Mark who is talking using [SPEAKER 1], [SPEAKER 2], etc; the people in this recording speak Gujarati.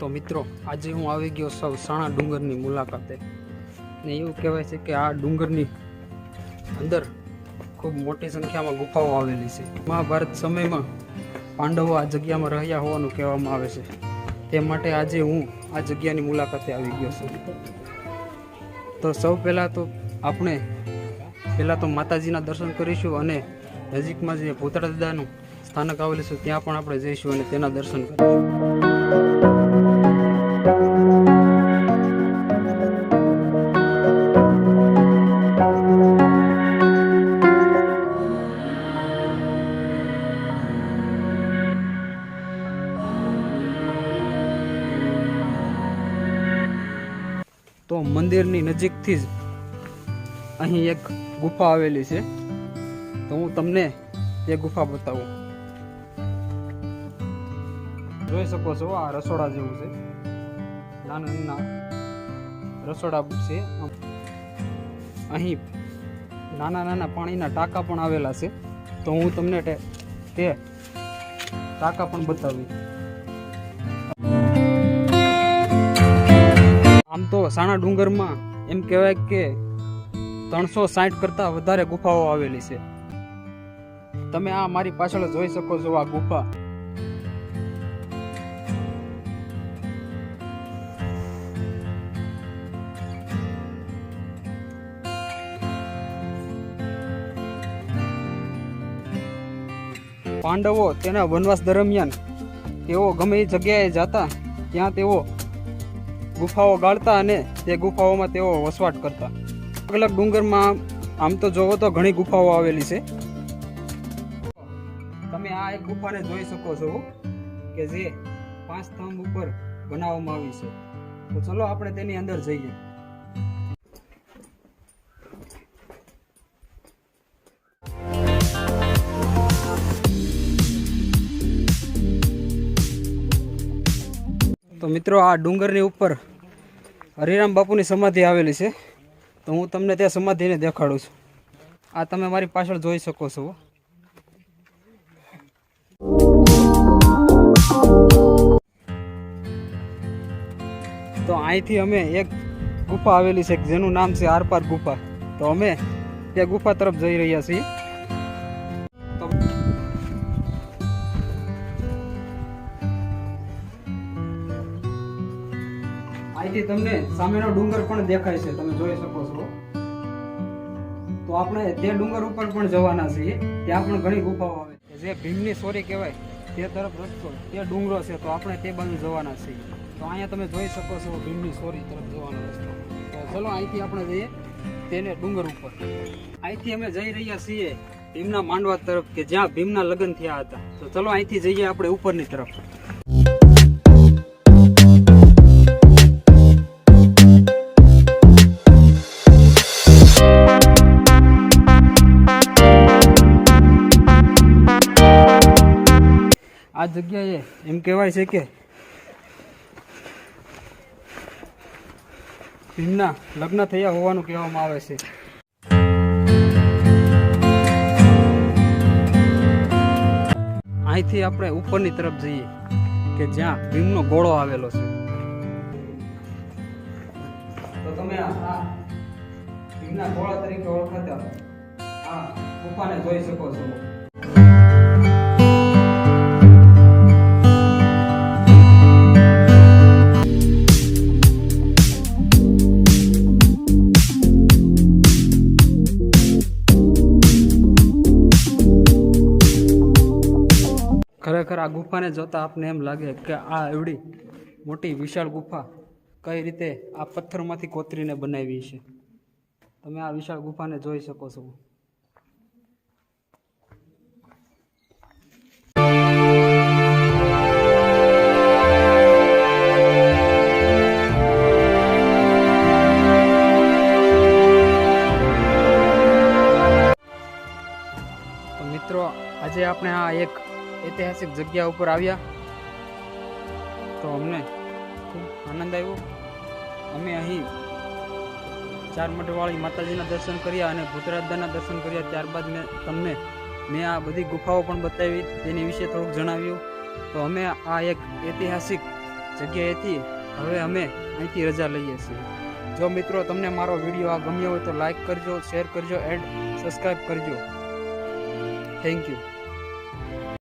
[SPEAKER 1] તો મિત્રો, આજે હું આવી ગયો સૌ સાણા ડુંગરની મુલાકાતે. ને એવું કહેવાય છે કે આ ડુંગરની અંદર ખૂબ મોટી સંખ્યામાં ગુફાઓ આવેલી છે. મહાભારત સમયમાં પાંડવો આ જગ્યામાં રહ્યા હોવાનું કહેવામાં આવે છે. તે માટે આજે હું આ જગ્યાની મુલાકાતે આવી ગયો છું. તો સૌ પહેલાં તો આપણે પહેલાં તો માતાજીના દર્શન કરીશું અને નજીકમાં જે ભૂતળા દાદાનું સ્થાનક આવેલું છે, ત્યાં પણ આપણે જઈશું અને તેના દર્શન કરીશું. તો મંદિરની નજીકથી જ અહીં એક ગુફા આવેલી છે. તો હું તમને એ ગુફા બતાવું. જોઈ શકો છો, આ રસોડા જેવું છે. નાના નાના રસોડા છે. અહીં નાના નાના પાણીના ટાંકા પણ આવેલા છે. તો હું તમને તે ટાંકા પણ બતાવી આમ તો સાણા ડુંગરમાં એમ કહેવાય કે ત્રણસો સાઠ કરતાં વધારે ગુફાઓ આવેલી છે. તમે આ મારી પાછળ જોઈ શકો છો આ ગુફા. પાંડવો તેના વનવાસ દરમિયાન તેઓ ગમે એ જગ્યાએ જતા, ત્યાં તેઓ ગુફાઓ ગાળતા અને તે ગુફાઓમાં તેઓ વસવાટ કરતા. અલગ ડુંગરમાં, આમ તો જોવો તો ઘણી ગુફાઓ આવેલી છે. તમે આ એક ગુફાને જોઈ શકો છો કે જે પાંચ સ્તંભ ઉપર બનાવવામાં આવી છે. તો ચલો આપણે તેની અંદર જઈએ. મિત્રો, આ ડુંગરની ઉપર હરિરામ બાપુની સમાધિ આવેલી છે. તો હું તમને તે સમાધિને દેખાડું છું. આ તમે મારી પાછળ જોઈ શકો છો. તો અહીંથી અમે એક ગુફા આવેલી છે, જેનું નામ છે આરપાર ગુફા. તો અમે તે ગુફા તરફ જઈ રહ્યા છીએ. અહીંથી તમને સામેનો ડુંગર પણ દેખાય છે, તમે જોઈ શકો છો. તો આપણે તે ડુંગર ઉપર પણ જવાના છીએ, ત્યાં પણ ઘણી ગુફાઓ આવે જે ભીમની સોરી કહેવાય, તે તરફ રસ્તો, તે ડુંગરો છે, તો આપણે તે બાજુ જવાના છીએ. તો અહીંયા તમે જોઈ શકો છો ભીમની સોરી તરફ જવાનો રસ્તો. તો ચલો અહીંથી આપણે જઈએ તેને ડુંગર ઉપર. અહીંથી અમે જઈ રહ્યા છીએ ભીમના માંડવા તરફ કે જ્યાં ભીમના લગ્ન થયા હતા. તો ચલો અહીંથી જઈએ આપણે ઉપરની તરફ. આ જગ્યાએ એમ કહેવાય છે કે ભીમના લગ્ન થયા હોવાનું કહેવામાં આવે છે. અહીંથી આપણે ઉપરની તરફ જઈએ કે જ્યાં ભીમનો ગોળો આવેલો છે. તમે આ ભીમના ગોળા તરીકે ઓળખાતા આ ગુફાને જોઈ શકો છો. ખરેખર આ ગુફાને જોતા આપને એમ લાગે કે આ એવડી મોટી વિશાળ ગુફા કઈ રીતે આ પથ્થરમાંથી કોતરીને બનાવી છે? તમે આ વિશાળ ગુફાને જોઈ શકો છો. મિત્રો, આજે આપણે આ એક ઐતિહાસિક જગ્યા ઉપર આવ્યા. તો અમને ખૂબ આનંદ આવ્યો. અમે અહીં ચાર મઢવાળી માતાજીના દર્શન કર્યા અને ભૂતરાદાના દર્શન કર્યા. ત્યારબાદ મેં તમને, મેં આ બધી ગુફાઓ પણ બતાવી, તેની વિશે થોડુંક જણાવ્યું. તો અમે આ એક ઐતિહાસિક જગ્યાએથી હવે અમે અહીંથી રજા લઈએ છીએ. જો મિત્રો તમને મારો વીડિયો આ ગમ્યો હોય તો લાઈક કરજો શેર કરજો એન્ડ સબસ્ક્રાઈબ કરજો. Thank you